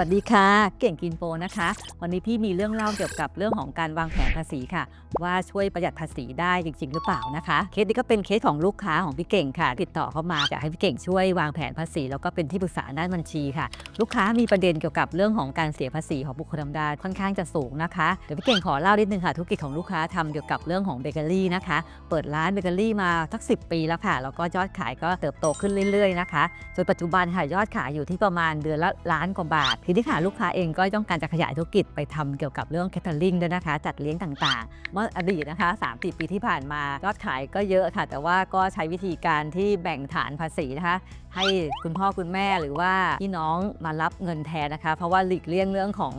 วัสดีค่ะ เก่งกินโปนะคะ วันนี้พี่มีเรื่องเล่าเกี่ยวกับเรื่องของการวางแผนภาษีค่ะ ว่าช่วยประหยัดภาษีได้จริง ๆ หรือเปล่านะคะ เคสนี้ก็เป็นเคสของลูกค้าของพี่เก่งค่ะ ติดต่อเข้ามาอยากให้พี่เก่งช่วยวางแผนภาษี แล้วก็เป็นที่ปรึกษาด้านบัญชีค่ะ ลูกค้ามีประเด็นเกี่ยวกับเรื่องของการเสียภาษีของบุคคลธรรมดาค่อนข้างจะสูงนะคะเดี๋ยวพี่เก่งขอเล่านิดนึงค่ะธุรกิจของลูกค้าทำเกี่ยวกับเรื่องของเบเกอรี่นะคะ เปิดร้านเบเกอรี่มาสัก 10 ปีแล้วค่ะแล้วก็ยอดขายก็เติบโตขึ้นเรื่อย ๆ นะคะจนปัจจุบันค่ะยอดขายอยู่ที่ประมาณเดือนละล้านกว่าบาททีนี้ค่ะลูกค้าเองก็ต้องการจะขยายธุรกิจไปทำเกี่ยวกับเรื่องแคทเทอริงด้วยนะคะ จัดเลี้ยงต่างๆ เมื่ออดีตนะคะ3 4ปีที่ผ่านมายอดขายก็เยอะค่ะ แต่ว่าก็ใช้วิธีการที่แบ่งฐานภาษีนะคะให้คุณพ่อคุณแม่หรือว่าพี่น้องมารับเงินแทนนะคะ เพราะว่าหลีกเลี่ยงเรื่องของ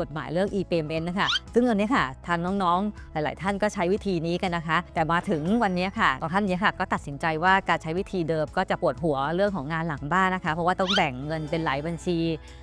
กฎหมายเรื่อง e-payment นะคะ ซึ่งอันนี้ค่ะทางน้องๆ หลาย ๆ ท่านก็ใช้วิธีนี้กันนะคะ แต่มาถึงวันนี้ค่ะท่านนี้ค่ะ ก็ตัดสินใจว่าการใช้วิธีเดิมก็จะปวดหัวเรื่องของงานหลังบ้านนะคะ เพราะว่าต้องแบ่งเงินเป็นหลายบัญชี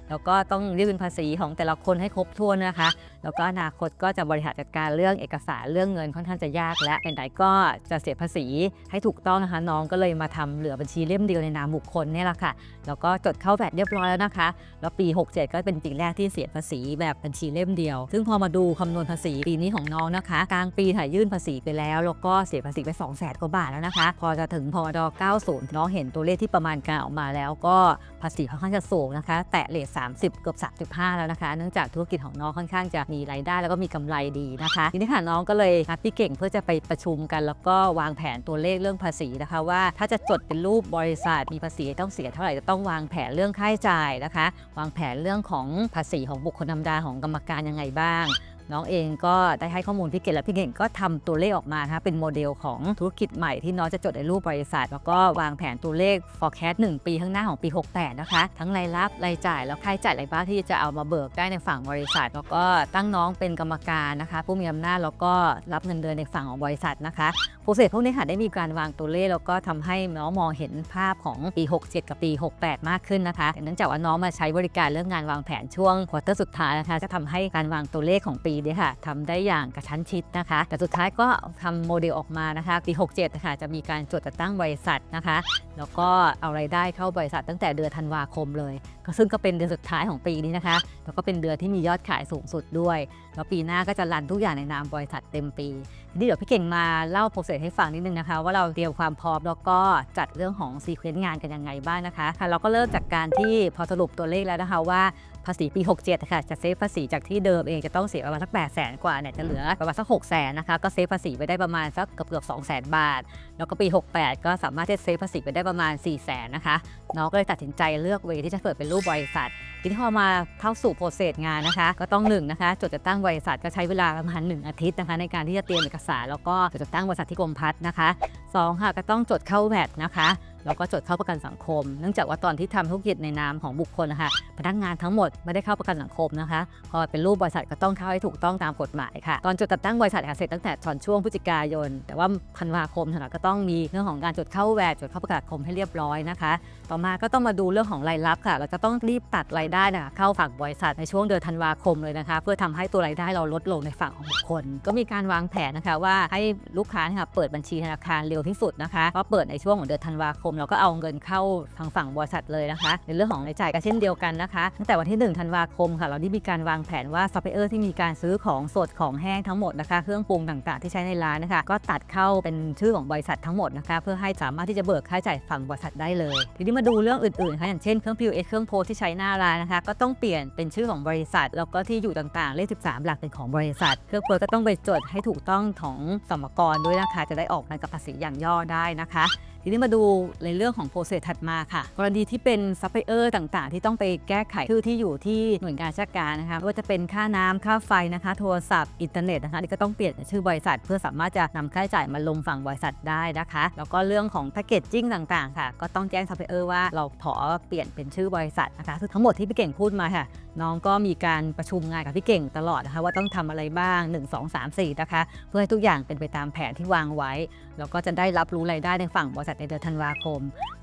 แล้วก็ต้องยื่นภาษีของแต่ละคนให้ครบถ้วนนะคะ แล้วก็อนาคตก็จะบริหารจัดการเรื่องเอกสารเรื่องเงินค่อนข้างจะยาก และเป็นไหนก็จะเสียภาษีให้ถูกต้องนะคะน้องก็เลยมาทำเหลือบัญชีเล่มเดียวในนามบุคคลเนี่แหละค่ะ แล้วก็จดเข้าแวดเรียบร้อยแล้วนะคะ แล้วปี 67 ก็เป็นปีแรกที่เสียภาษีแบบบัญชีเล่มเดียว ซึ่งพอมาดูคำนวณภาษีปีนี้ของน้องนะคะ กลางปีถ่ายยื่นภาษีไปแล้ว แล้วก็เสียภาษีไป2 0 0แสนกว่าบาทแล้วนะคะ พอจะถึงพอด90 น้องเห็นตัวเลขที่ประมาณการออกมาแล้วก็ภาษีค่อนข้างจะสูงนะคะ แตะเลท30 เกือบ 35 แล้วนะคะ เนื่องจากธุรกิจของน้องค่อนข้างจะมีรายได้แล้วก็มีกำไรดีนะคะทีนี้ค่ะน้องก็เลยนัดพี่เก่งเพื่อจะไปประชุมกัน แล้วก็วางแผนตัวเลขเรื่องภาษีนะคะ ว่าถ้าจะจดเป็นรูปบริษัทมีภาษีต้องเสียเท่าไหร่จะต้องวางแผนเรื่องค่าใช้จ่ายนะคะ วางแผนเรื่องของภาษีของบุคคลธรรมดาของกรรมการยังไงบ้าง น้องเองก็ได้ให้ข้อมูลพี่เก่งและพี่เก่งก็ทำตัวเลขออกมานะคะเป็นโมเดลของธุรกิจใหม่ที่น้องจะจดในรูปบริษัท แล้วก็วางแผนตัวเลข forecast 1 ปีข้างหน้าของปี 68 นะคะ ทั้งรายรับรายจ่ายแล้วค่าใช้จ่ายอะไรบ้างที่จะเอามาเบิกได้ในฝั่งบริษัท แล้วก็ตั้งน้องเป็นกรรมการนะคะ ผู้มีอำนาจแล้วก็รับเงินเดือนในฝั่งของบริษัทนะคะโปรเซสพวกนี้ค่ะได้มีการวางตัวเลขแล้วก็ทำให้น้องมองเห็นภาพของปี 67 กับปี 68 มากขึ้นนะคะเนื่องจากว่าน้องมาใช้บริการเรื่องงานวางแผนช่วงควอเตอร์สุดท้ายนะคะจะทำให้การวางตัวเลขของปีนี้ค่ะทำได้อย่างกระชั้นชิดนะคะ แต่สุดท้ายก็ทำโมเดลออกมานะคะปี 67นะคะจะมีการจดจัดตั้งบริษัทนะคะ แล้วก็เอาไรายได้เข้าบริษัทตั้งแต่เดือนธันวาคมเลยก็ซึ่งก็เป็นเดือนสุดท้ายของปีนี้นะคะ แล้วก็เป็นเดือนที่มียอดขายสูงสุดด้วย แล้วปีหน้าก็จะรันทุกอย่างในนามบริษัทเต็มปีทีนี้เดี๋ยวพี่เก่งมาเล่าโปรเซสให้ฟังนิดนึงนะคะ ว่าเราเตรียมความพร้อมแล้วก็จัดเรื่องของซีเควนต์งานกันยังไงบ้างนะคะค่ะเราก็เริ่มจากการที่พอสรุปตัวเลขแล้วนะคะว่า ภาษีปี 67ค่ะจะเซฟภาษีจากที่เดิมเองจะต้องเสียประมาณสัก8 0 0แสนกว่าเนี่ยจะเหลือประมาณสัก6 0แสนนะคะก็เซฟภาษีไปได้ประมาณสักเกือบเกือบ2 0 0แสนบาท แล้วก็ปี 68 ก็สามารถที่จะเซฟภาษีไปได้ประมาณ 4 0 0แสนนะคะน้องก็เลยตัดสินใจเลือกเวที่จะเปิดเป็นรูปบริษัททีนี้พอมาเข้าสู่โปรเซสงานนะคะ ก็ต้องหนึ่งนะคะ จดจัดตั้งบริษัทก็ใช้เวลาประมาณ1อาทิตย์นะคะ ในการที่จะเตรียมเอกสารแล้วก็จดจัดตั้งบริษัทที่กรมพัฒน์นะคะสองค่ะก็ต้องจดเข้าแวดนะคะ แล้วก็จดเข้าประกันสังคม เนื่องจากว่าตอนที่ทำธุรกิจในนามของบุคคลนะคะพนักงานทั้งหมดไม่ได้เข้าประกันสังคมนะคะ พอเป็นรูปบริษัทก็ต้องเข้าให้ถูกต้องตามกฎหมายค่ะ ตอนจดจัดตั้งบริษัทค่ะเสร็จตั้งแต่ตอนช่วงพฤศจิกายน แต่ว่าธันวาคมค่ะก็ต้องมีเรื่องของการจดเข้าแวดจดเข้าประกันสังคมให้เรียบร้อยนะคะ ต่อมาก็ต้องมาดูเรื่องของรายรับค่ะ เราจะต้องรีบตัดรายได้นะคะเข้าฝั่งบริษัทในช่วงเดือนธันวาคมเลยนะคะ เพื่อทำให้ตัวรายได้เราลดลงในฝั่งของบุคคล ก็มีการวางแผนนะคะว่าให้ลูกค้าเนี่ยค่ะเปิดบัญชีธนาคารเร็วที่สุดนะคะก็เปิดในช่วงของเดือนธันวาคมเราก็เอาเงินเข้าทางฝั่งบริษัทเลยนะคะ ในเรื่องของรายจ่ายก็เช่นเดียวกันนะคะตั้งแต่วันที่1ธันวาคมค่ะเราได้มีการวางแผนว่าซัพพลายเออร์ที่มีการซื้อของสดของแห้งทั้งหมดนะคะเครื่องปรุงต่างๆ ที่ใช้ในร้านนะคะ ก็ตัดเข้าเป็นชื่อของบริษัททั้งหมดนะคะเพื่อให้สามารถที่จะเบิกค่าใช้จ่ายฝั่งบริษัทได้เลย ทีนี้มาดูเรื่องอื่นๆค่ะอย่างเช่นเครื่อง POS เครื่องโพที่ใช้หน้าร้านนะคะ ก็ต้องเปลี่ยนเป็นชื่อของบริษัท แล้วก็ที่อยู่ต่างๆ เลข 13 หลักเป็นของบริษัท เครื่องโพก็ต้องไปจดให้ถูกต้องของสมกรด้วยนะคะ จะได้ออกมากับภาษีอย่างย่อได้นะคะ ทีนี้มาดูในเรื่องของโปรเซสถัดมาค่ะ กรณีที่เป็นซัพพลายเออร์ต่างๆ ที่ต้องไปแก้ไขชื่อที่อยู่ที่หน่วยงานราชการนะคะว่าจะเป็นค่าน้ำค่าไฟนะคะ โทรศัพท์อินเทอร์เน็ตนะคะนี่ก็ต้องเปลี่ยนชื่อบริษัท เพื่อสามารถจะนำค่าใช้จ่ายมาลงฝั่งบริษัทได้นะคะ แล้วก็เรื่องของแพคเกจจิ้งต่างๆ ค่ะ ก็ต้องแจ้งซัพพลายเออร์ว่าเราขอเปลี่ยนเป็นชื่อบริษัทนะคะคือทั้งหมดที่พี่เก่งพูดมาค่ะน้องก็มีการประชุมงานกับพี่เก่งตลอดนะคะว่าต้องทำอะไรบ้าง 1 2 3 4นะคะเพื่อให้ทุกอย่างเป็นไปตามแผนที่วางไว้แล้วก็จะได้รับรู้รายได้ในฝั่งบริษัทในเดือนธันวาคม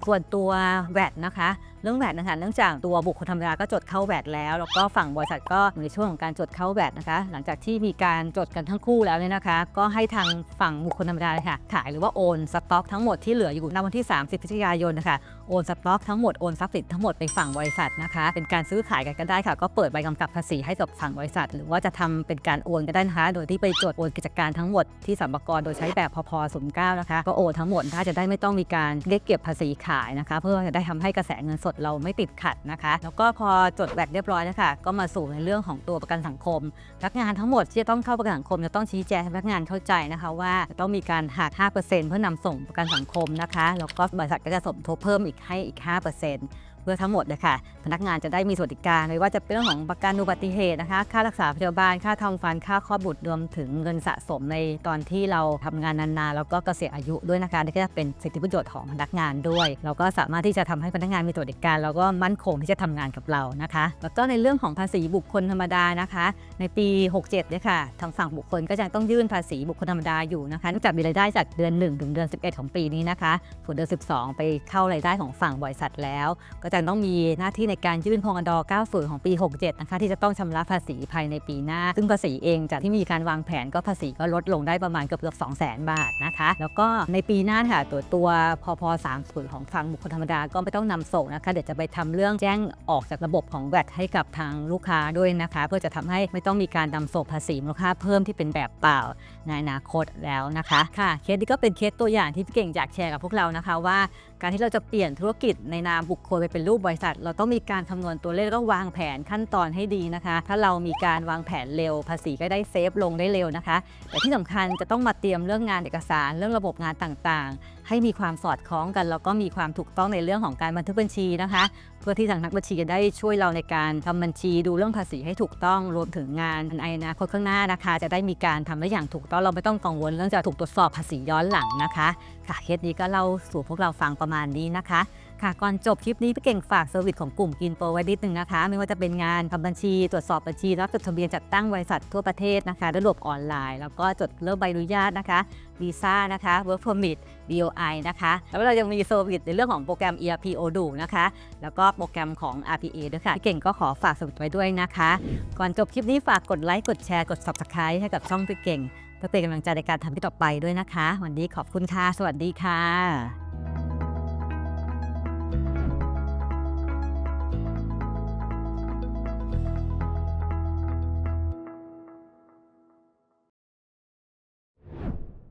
ส่วนตัวแวดนะคะ เรื่องแวดนะคะเนื่องจากตัวบุคคลธรรมดาก็จดเข้าแวดแล้ว แล้วก็ฝั่งบริษัทก็อยู่ในช่วงของการจดเข้าแวดนะคะ หลังจากที่มีการจดกันทั้งคู่แล้วเนี่ยนะคะ ก็ให้ทางฝั่งบุคคลธรรมดาเลยค่ะขายหรือว่าโอนสต็อกทั้งหมดที่เหลืออยู่ณวันที่ 30พฤศจิกายนนะคะโอนสต็อกทั้งหมดโอนทรัพย์สินทั้งหมดไปฝั่งบริษัทนะคะ เป็นการซื้อขายกันก็ได้ค่ะ ก็เปิดใบกำกับภาษีให้กับฝั่งบริษัท หรือว่าจะทำเป็นการโอนก็ได้นะคะ โดยที่ไปจดโอนกิจการทั้งหมดที่สัมปกรโดยใช้แบบพพ09นะคะก็โอนทั้งหมดถ้าจะได้ไม่ต้องมีการเรียกเก็บภาษีขายนะคะ เพื่อจะได้ทำให้กระแสเงินสดเราไม่ติดขัดนะคะ แล้วก็พอจดแบกเรียบร้อยแล้วค่ะก็มาสู่ในเรื่องของตัวประกันสังคมพนักงานทั้งหมดที่จะต้องเข้าประกันสังคมจะต้องชี้แจงให้พนักงานเข้าใจนะคะว่าจะต้องมีการหัก5%เพื่อนำส่งประกันสังคมนะคะแล้วก็บริษัทก็จะสมทบเพิ่มอีกให้อีก 5% เพื่อทั้งหมดเลยค่ะ พนักงานจะได้มีสวัสดิการไม่ว่าจะเป็นเรื่องของประกันอุบัติเหตุนะคะ ค่ารักษาพยาบาล ค่าทำฟัน ค่าคลอดบุตรรวมถึงเงินสะสมในตอนที่เราทำงานนานๆ แล้วก็เกษียณอายุด้วยนะคะนี่ก็จะเป็นสิทธิประโยชน์ของพนักงานด้วย เราก็สามารถที่จะทำให้พนักงานมีสวัสดิการ แล้วก็มั่นคงที่จะทำงานกับเรานะคะ แล้วก็ในเรื่องของภาษีบุคคลธรรมดานะคะ ในปี 67เนี่ยค่ะ ทางฝั่งบุคคลก็จะต้องยื่นภาษีบุคคลธรรมดาอยู่นะคะเนื่องจากมีรายได้จากเดือน 1 ถึงเดือน 11 ของปีนี้นะคะส่วนเดือน 12 ไปเข้ารายได้ของฝั่งบริษัทแล้วก็จะต้องมีหน้าที่ในการยื่นพงด90ของปี 67 นะคะ ที่จะต้องชำระภาษีภายในปีหน้า ซึ่งภาษีเองจากที่มีการวางแผนก็ภาษีก็ลดลงได้ประมาณเกือบเกือบ2 0 0 0 0 0 บาทนะคะ แล้วก็ในปีหน้าค่ะตัวตัวพพ30ของฝั่งบุคคลธรรมดาก็ไม่ต้องนำส่งนะคะ เดี๋ยวจะไปทำเรื่องแจ้งออกจากระบบของแวดให้กับทางลูกค้าด้วยนะคะ เพื่อจะทำให้ไม่ต้องมีการนำส่งภาษีมูลค่าเพิ่มที่เป็นแบบเปล่าในอนาคตแล้วนะคะค่ะเคสนี้ก็เป็นเคสตัวอย่างที่พี่เก่งอยากแชร์กับพวกเรานะคะว่า การที่เราจะเปลี่ยนธุรกิจในนามบุคคลไปเป็นรูปบริษัท เราต้องมีการคำนวณตัวเลขแล้วก็วางแผนขั้นตอนให้ดีนะคะ ถ้าเรามีการวางแผนเร็ว ภาษีก็ได้เซฟลงได้เร็วนะคะ แต่ที่สำคัญจะต้องมาเตรียมเรื่องงานเอกสารเรื่องระบบงานต่างๆ ให้มีความสอดคล้องกัน แล้วก็มีความถูกต้องในเรื่องของการบันทึกบัญชีนะคะ เพื่อที่ทางนักบัญชีจะได้ช่วยเราในการทำบัญชีดูเรื่องภาษีให้ถูกต้องรวมถึงงานในอนาคตข้างหน้านะคะ จะได้มีการทำได้อย่างถูกต้องเราไม่ต้องกังวลเรื่องจะถูกตรวจสอบภาษีย้อนหลังนะคะ ค่ะเคสนี้ก็เล่าสู่พวกเราฟังประมาณนี้นะคะ ค่ะก่อนจบคลิปนี้พี่เก่งฝากเซอร์วิสของกลุ่มกินโปรไว้นิดนึงนะคะ ไม่ว่าจะเป็นงานทำบัญชี ตรวจสอบบัญชีรับจดทะเบียนจัดตั้งบริษัททั่วประเทศนะคะด้วยระบบออนไลน์ แล้วก็จดเริ่มใบอนุญาตนะคะวีซ่านะคะ work permit BOI นะคะ แล้วเรายังมีเซอร์วิสในเรื่องของโปรแกรม ERP Odoo นะคะ แล้วก็โปรแกรมของ RPA ด้วยค่ะพี่เก่งก็ขอฝากเซอร์วิสไว้ด้วยนะคะ ก่อนจบคลิปนี้ฝากกดไลค์กดแชร์กด subscribe ให้กับช่องพี่เก่งเพื่อเป็นกำลังใจในการทำที่ต่อไปด้วยนะคะ วันนี้ขอบคุณค่ะสวัสดีค่ะ